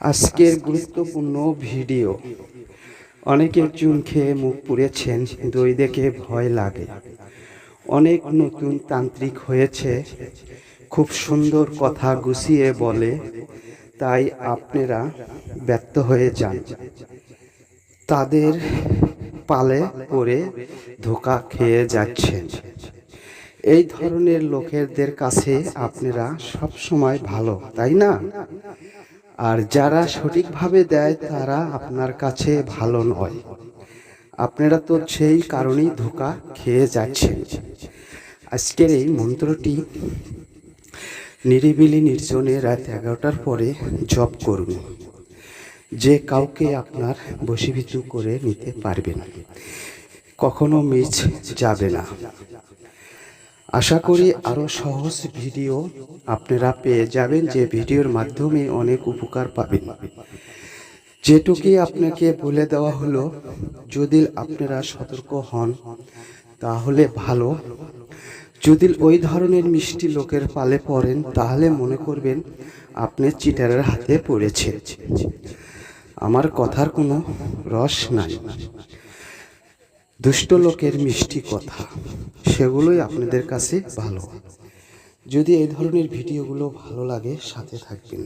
আজকের গুরুত্বপূর্ণ ভিডিও। অনেকে চুন খেয়ে মুখ পুড়েছেন দই দেখে ভয় লাগে। অনেক নতুন তান্ত্রিক হয়েছে, খুব সুন্দর কথা গুছিয়ে বলে, তাই আপনারা ব্যর্থ হয়ে যান। তাদের পালে পড়ে ধোকা খেয়ে যাচ্ছেন। এই ধরনের লোকেদের কাছে আপনারা সব সময় ভালো, তাই না? আর যারা সঠিকভাবে দেয়, তারা আপনার কাছে ভালো নয়। আপনারা তো সেই কারণেই ধোকা খেয়ে যাচ্ছেন। আজকের এই মন্ত্রটি নিরিবিলি নির্জনে রাত এগারোটার পরে জপ করুন। যে কাউকে আপনার বশীভূত করে নিতে পারবেন। কখনো মিস যাবে না। আশা করি আরও সহজ ভিডিও আপনারা পেয়ে যাবেন যে ভিডিওর মাধ্যমে অনেক উপকার পাবেন। যেটুকুই আপনাকে বলে দেওয়া হলো যদি আপনারা সতর্ক হন তাহলে ভালো। যদি ওই ধরনের মিষ্টি লোকের পালে পড়েন তাহলে মনে করবেন আপনি চিটারের হাতে পড়েছে আমার কথার কোনো রস নাই। দুষ্ট লোকের মিষ্টি কথা। সেগুলোই আপনাদের কাছে ভালো। যদি এই ধরনের ভিডিওগুলো ভালো লাগে সাথে থাকবেন।